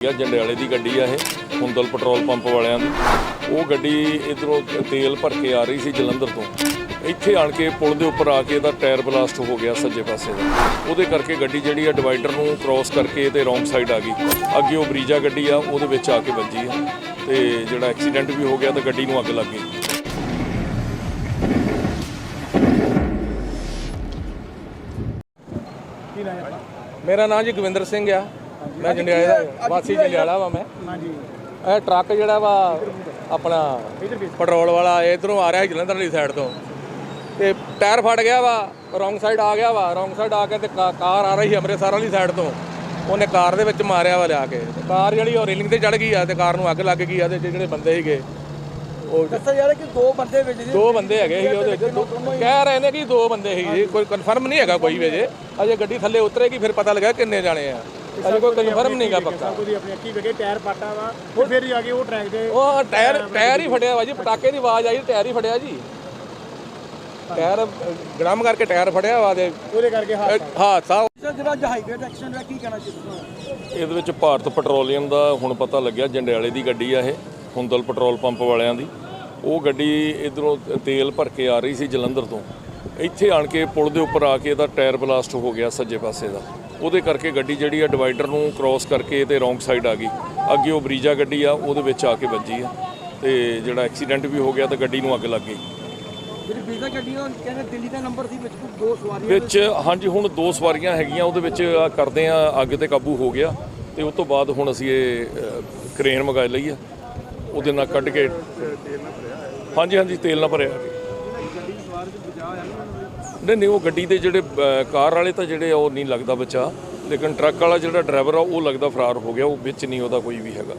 ਇਹ ਜੰਡਿਆਲੇ ਦੀ ਗੱਡੀ ਆ ਇਹ, ਹੁੰਦਲ ਪੈਟਰੋਲ ਪੰਪ ਵਾਲਿਆਂ ਦੀ। ਉਹ ਗੱਡੀ ਇਧਰੋਂ ਤੇਲ ਭਰ ਕੇ ਆ ਰਹੀ ਸੀ ਜਲੰਧਰ ਤੋਂ। ਇੱਥੇ ਆਣ ਕੇ ਪੁਲ ਦੇ ਉੱਪਰ ਆ ਕੇ ਇਹਦਾ ਟਾਇਰ ਬਲਾਸਟ ਹੋ ਗਿਆ ਸੱਜੇ ਪਾਸੇ ਦਾ। ਉਹਦੇ ਕਰਕੇ ਗੱਡੀ ਜਿਹੜੀ ਆ, ਡਿਵਾਈਡਰ ਨੂੰ ਕ੍ਰਾਸ ਕਰਕੇ ਤੇ ਰੋਂਗ ਸਾਈਡ ਆ ਗਈ। ਅੱਗੇ ਉਹ ਬਰੀਜਾ ਗੱਡੀ ਆ, ਉਹਦੇ ਵਿੱਚ ਆ ਕੇ ਵੱਜੀ ਆ। ਤੇ ਜਿਹੜਾ ਐਕਸੀਡੈਂਟ ਵੀ ਹੋ ਗਿਆ ਤੇ ਗੱਡੀ ਨੂੰ ਅੱਗ ਲੱਗ ਗਈ। ਮੇਰਾ ਨਾਮ ਜੀ ਗਵਿੰਦਰ ਸਿੰਘ ਆ। ਮੈਂ ਜੰਡਿਆਲੇ ਦਾ ਵਾਸੀ ਜੰਡਿਆਲਾ ਵਾ ਮੈਂ। ਹਾਂਜੀ। ਇਹ ਟਰੱਕ ਜਿਹੜਾ ਵਾ ਆਪਣਾ ਪੈਟਰੋਲ ਵਾਲਾ ਇਧਰੋਂ ਆ ਰਿਹਾ ਜਲੰਧਰ ਵਾਲੀ ਸਾਈਡ ਤੋਂ। ਤੇ ਟਾਇਰ ਫਟ ਗਿਆ ਵਾ ਰੋਂਗ ਸਾਈਡ ਆ ਗਿਆ ਵਾ ਰੋਂਗ ਸਾਈਡ ਆ ਕੇ ਤੇ ਕਾਰ ਆ ਰਹੀ ਅੰਮ੍ਰਿਤਸਰ ਵਾਲੀ ਸਾਈਡ ਤੋਂ। ਉਹਨੇ ਕਾਰ ਦੇ ਵਿੱਚ ਮਾਰਿਆ ਵਾ ਲਿਆ ਕੇ। ਕਾਰ ਜਿਹੜੀ ਉਹ ਰੇਲਿੰਗ ਤੇ ਚੜ ਗਈ ਆ ਤੇ ਕਾਰ ਨੂੰ ਅੱਗ ਲੱਗ ਗਈ ਆ ਤੇ ਜਿਹੜੇ ਬੰਦੇ ਸੀਗੇ ਉਹ ਦੱਸਿਆ ਜਾ ਰਿਹਾ ਕਿ ਦੋ ਬੰਦੇ ਵਿੱਚ ਸੀ। ਦੋ ਬੰਦੇ ਹੈਗੇ ਸੀ ਉਹਦੇ ਕਹਿ ਰਹੇ ਨੇ ਕਿ ਦੋ ਬੰਦੇ ਸੀ। ਕੋਈ ਕਨਫਰਮ ਨਹੀਂ ਹੈਗਾ ਕੋਈ ਵੀ ਜੇ ਅਜੇ ਗੱਡੀ ਥੱਲੇ ਉਤਰੇਗੀ ਫਿਰ ਪਤਾ ਲੱਗਾ ਕਿੰਨੇ ਜਾਣੇ ਆ। ਅਜੇ ਕੋਈ ਕਨਫਰਮ ਨਹੀਂਗਾ ਪੱਕਾ। ਉਹਦੀ ਆਪਣੀ ਅੱਖੀ ਵੇਖੇ ਟਾਇਰ ਪਾਟਾ ਵਾ ਤੇ ਫਿਰ ਹੀ ਆ ਕੇ ਉਹ ਟਰੈਕ ਦੇ ਉਹ ਟਾਇਰ ਟਾਇਰ ਹੀ ਫਟਿਆ ਵਾ ਜੀ ਪਟਾਕੇ ਦੀ ਆਵਾਜ਼ ਆਈ ਟਾਇਰ ਹੀ ਫਟਿਆ ਜੀ। ਟਾਇਰ ਗ੍ਰਾਮ ਕਰਕੇ ਟਾਇਰ ਫਟਿਆ ਵਾ ਤੇ ਉਹਦੇ ਕਰਕੇ ਹਾਦਸਾ। ਜਿਹੜਾ ਜਹਾਈਵੇ ਦਾ ਐਕਸੀਡੈਂਟ ਹੋਇਆ ਕੀ ਕਹਿਣਾ ਚਾਹੀਦਾ ਇਹਦੇ ਵਿੱਚ ਭਾਰਤ ਪੈਟਰੋਲੀਅਮ ਦਾ ਹੁਣ ਪਤਾ ਲੱਗਿਆ ਜੰਡਿਆਲੇ ਦੀ ਗੱਡੀ ਆ ਇਹ ਹੁੰਦਲ ਪੈਟਰੋਲ ਪੰਪ ਵਾਲਿਆਂ ਦੀ। ਉਹ ਗੱਡੀ ਇਧਰੋਂ ਤੇਲ ਭਰ ਕੇ ਆ ਰਹੀ ਸੀ ਜਲੰਧਰ ਤੋਂ। ਇੱਥੇ ਆਣ ਕੇ ਪੁਲ ਦੇ ਉੱਪਰ ਆ ਕੇ ਇਹਦਾ ਟਾਇਰ ਬਲਾਸਟ ਹੋ ਗਿਆ ਸੱਜੇ ਪਾਸੇ ਦਾ। ਉਹਦੇ ਕਰਕੇ ਗੱਡੀ ਜਿਹੜੀ ਆ ਡਿਵਾਈਡਰ ਨੂੰ ਕ੍ਰਾਸ ਕਰਕੇ ਤੇ ਰੋਂਗ ਸਾਈਡ ਆ ਗਈ। ਅੱਗੇ ਉਹ ਬਰੀਜਾ ਗੱਡੀ ਆ ਉਹਦੇ ਵਿੱਚ ਆ ਕੇ ਵੱਜੀ ਆ। ਤੇ ਜਿਹੜਾ ਐਕਸੀਡੈਂਟ ਵੀ ਹੋ ਗਿਆ ਤੇ ਗੱਡੀ ਨੂੰ ਅੱਗ ਲੱਗ ਗਈ। ਜਿਹੜੀ ਵੀਜ਼ਾ ਗੱਡੀ ਉਹ ਕਹਿੰਦੇ ਦਿੱਲੀ ਦਾ ਨੰਬਰ ਸੀ ਵਿੱਚ ਦੋ ਸਵਾਰੀਆਂ ਵਿੱਚ ਹਾਂਜੀ ਹੁਣ ਦੋ ਸਵਾਰੀਆਂ ਹੈਗੀਆਂ ਉਹਦੇ ਵਿੱਚ ਆ ਕਰਦੇ ਆ ਅੱਗ ਤੇ ਕਾਬੂ ਹੋ ਗਿਆ। ਤੇ ਉਸ ਤੋਂ ਬਾਅਦ ਹੁਣ ਅਸੀਂ ਇਹ ਕ੍ਰੇਨ ਮੰਗਾ ਲਈ ਆ। ਉਹਦੇ ਨਾਲ ਕੱਢ ਕੇ ਹਾਂਜੀ ਹਾਂਜੀ ਤੇਲ ਨਾਲ ਭਰਿਆ। ਗੱਡੀ ਸਵਾਰ ਚ ਬਚਾ ਆ ਨਹੀਂ ਨਹੀਂ, ਉਹ ਗੱਡੀ ਦੇ ਜਿਹੜੇ ਕਾਰ ਵਾਲੇ ਤਾਂ ਜਿਹੜੇ ਆ, ਉਹ ਨਹੀਂ ਲੱਗਦਾ ਬਚਾ। ਲੇਕਿਨ ਟਰੱਕ ਵਾਲਾ ਜਿਹੜਾ ਡਰਾਈਵਰ ਆ, ਉਹ ਲੱਗਦਾ ਫਰਾਰ ਹੋ ਗਿਆ, ਉਹ ਵਿੱਚ ਨਹੀਂ ਉਹਦਾ ਕੋਈ ਵੀ ਹੈਗਾ।